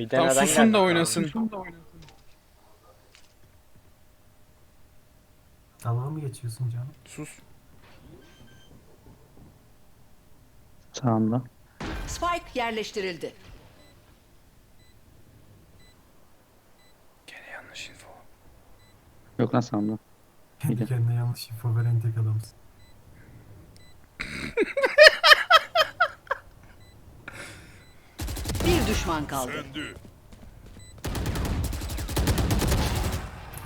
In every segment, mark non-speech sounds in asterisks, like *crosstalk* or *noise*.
Mide Tam neden susun geldi? da oynasın. Dalga mı geçiyorsun canım? Sus. Sağımda. Spike yerleştirildi. Gene yanlış info. Yok lan sağımda. Kendi kendine yanlış info veren tek adamsın. *laughs* düşman kaldı.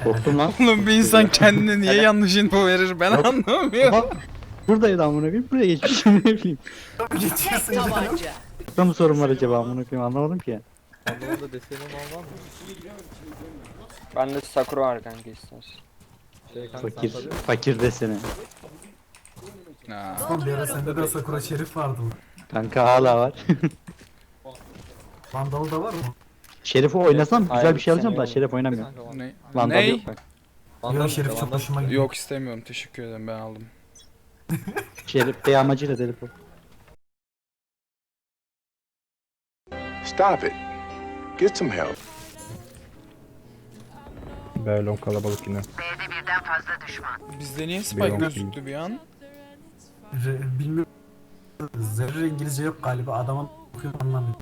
Korktum lan. Oğlum bir insan kendine niye yanlış info verir ben anlamıyorum. Buradaydı amına koyayım. Buraya geçmişim ne bileyim. Geçiyorsun Tek canım. tabanca. Burada mı sorun var acaba amına koyayım anlamadım ki. Orada desenin olmaz mı? Bende Sakura var kanka istersen. Şey kanka sen Fakir. tabii. Fakir desene. Ha. Oğlum bir ara sende de Sakura Şerif vardı. Kanka hala var. *laughs* Vandal da var mı? Şerif'i oynasam güzel Hayır, bir şey alacağım da Şerif oynamıyor. Ne? Vandal Ney? yok bak. Yok Şerif çok hoşuma gidiyor. Yok istemiyorum teşekkür ederim ben aldım. *laughs* Şerif bey amacıyla deli bu. Stop it. Get some help. Böyle kalabalık yine. Bizde niye spike gözüktü bir an? Re- bilmiyorum. Zerre İngilizce yok galiba. Adamın okuyor anlamıyor.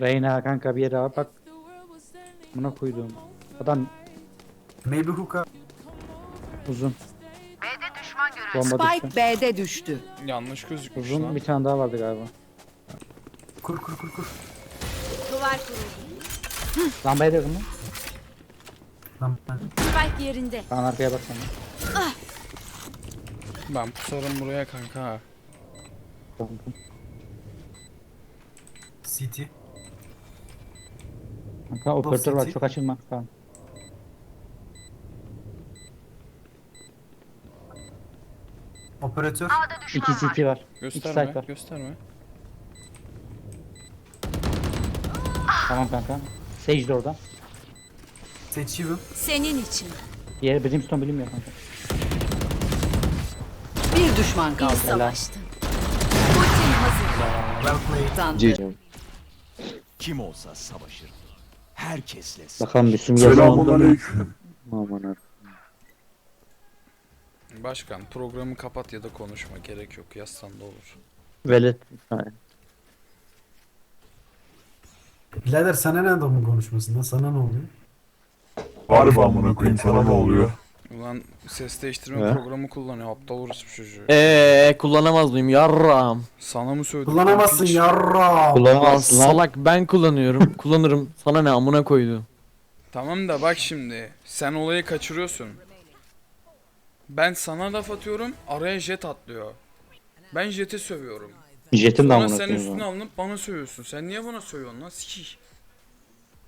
Reyna kanka bir yere al bak. Buna koydum. Adam Maybe hookah. uzun. Bomba Spike düştü. B'de düştü. Yanlış gözükmüş Uzun lan. bir tane daha vardı galiba. Kur kur kur kur. Lambaya da yakın mı? Lan ben Spike yerinde. Kaan arkaya bak sen. Ben pusarım buraya kanka. Tamam. Kanka operatör var çok açılma. Tamam. Operatör. İki CT var. Gösterme site var. gösterme. Tamam kanka. Sage de orada. Seçiyorum. Senin için. Diğeri Brimstone bilinmiyor kanka. Bir düşman İyi kaldı. savaştın. Ultim hazır. Well played. Tanrı. Kim olsa savaşır. Herkesle Bakalım. Aman ha. Başkan programı kapat ya da konuşma gerek yok yazsan da olur. Velet. Hayır. Birader sana ne adamın konuşmasından sana ne oluyor? Harbi amına koyayım sana ne oluyor? Ulan ses değiştirme He? programı kullanıyor aptal orospu çocuğu. Eee kullanamaz mıyım yarram? Sana mı söyledim? Kullanamazsın Piç. yarra. Lan Kullanamazsın lan. salak ben kullanıyorum. *laughs* Kullanırım. Sana ne amına koydu. Tamam da bak şimdi sen olayı kaçırıyorsun. Ben sana laf atıyorum araya jet atlıyor. Ben jeti sövüyorum. Jetin de Sonra amına sen koyayım. üstüne ya. alınıp bana sövüyorsun. Sen niye bana sövüyorsun lan sikik?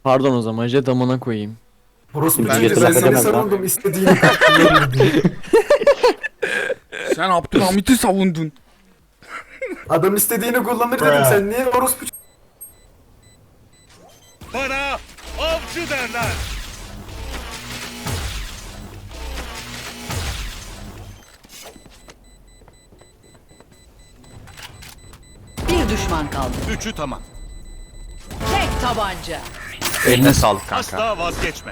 Pardon o zaman jet amına koyayım. Orospu Ben çocuğu de ben seni savundum istediğini diye. *laughs* Sen Abdülhamit'i savundun. Adam istediğini kullanır dedim sen niye orospu çocuğu? Bana avcı derler. Bir düşman kaldı. Üçü tamam. Tek tabanca. Eline sağlık kanka. Asla vazgeçme.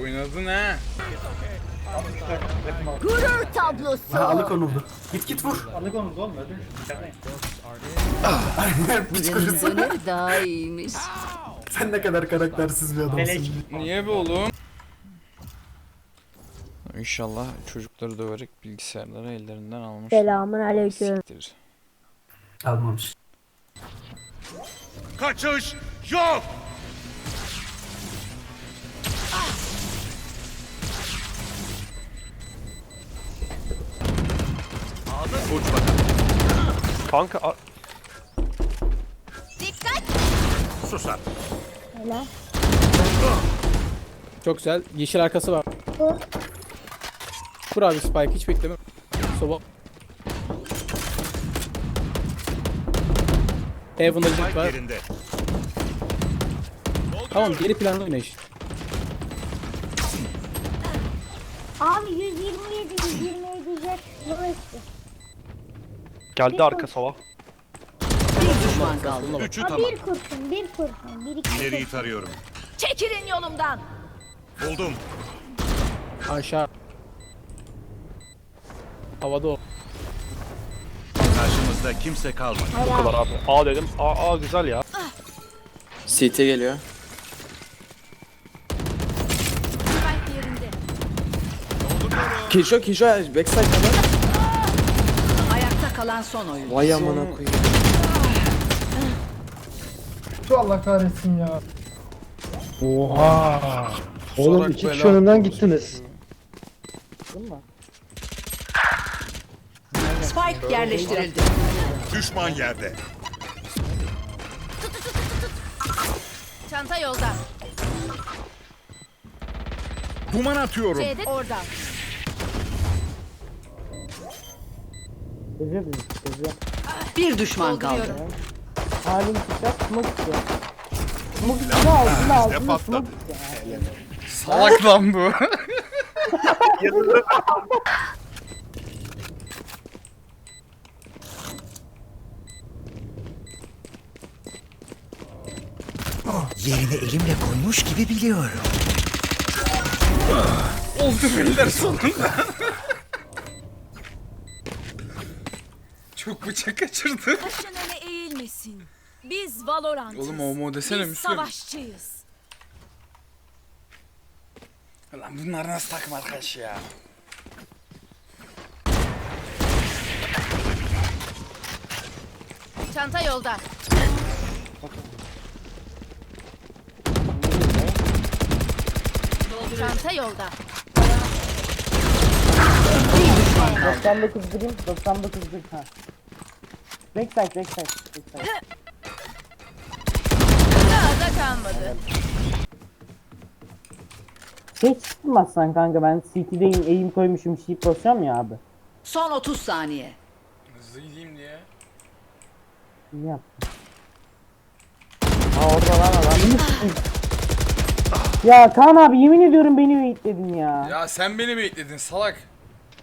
Oynadın ha. Gurur tablosu. Ha alıkonuldu. Git git vur. *laughs* Piç kurusu. Daha iyiymiş. Sen ne kadar karaktersiz bir adamsın. Niye be oğlum? İnşallah çocukları döverek bilgisayarları ellerinden almış. Selamun aleyküm. Siktir. Almamış. Kaçış yok. Uç bakalım. Kanka a- Dikkat. Susar. Çok güzel. Yeşil arkası var. Kur abi spike hiç bekleme. Soba. Heaven'da Spike var. yerinde. Tamam geri planlı oyna işte. Abi 127 127 jet burası. Geldi arka sova. Bir düşman kaldı. Üçü Ha, tamam. bir kurşun, bir kurşun, bir iki İleriyi kurşun. tarıyorum. Çekilin yolumdan. Buldum. Aşağı. Havada o. Karşımızda kimse kalmadı. Bu kadar abi. A dedim. A, A güzel ya. CT geliyor. Spike yerinde. Kişo Kişo backside kadar. Ayakta kalan son oyun. Vay amına koyayım. Oha. Oğlum iki kişi önünden gittiniz. Spike yerleştirildi. Düşman yerde. Çanta yolda. Duman atıyorum. C'de orada. Bir düşman kaldı. Bizde patladı. Salak lan bu. *laughs* Yerini elimle koymuş gibi biliyorum. Oldu beyler sonunda. Çok bıçak kaçırdı. Başın öne eğilmesin. Biz Valorant'ız. Oğlum homo desene Biz Müslüm. savaşçıyız. Lan bunlar nasıl takım arkadaş ya? Çanta yolda. Çanta yolda. Düşman kaldı. 99 birim 99 birim ha. Backside backside backside. Daha da kalmadı. Hiç çıkmazsan kanka ben CT'deyim eğim koymuşum shift basacağım ya abi. Son 30 saniye. Hızlı gideyim diye. İyi yaptın. Ha orada lan adam. ya Kaan abi yemin ediyorum beni beyitledin ya. Ya sen beni bekledin salak.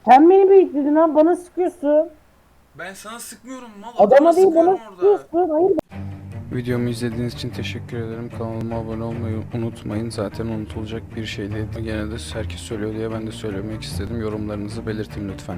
Sen beni beyitledin abi bana sıkıyorsun. Ben sana sıkmıyorum mal. Adama değil bana sıkıyorsun. Hayır Videomu izlediğiniz için teşekkür ederim. Kanalıma abone olmayı unutmayın. Zaten unutulacak bir şey değil. Gene de herkes söylüyor diye ben de söylemek istedim. Yorumlarınızı belirtin lütfen.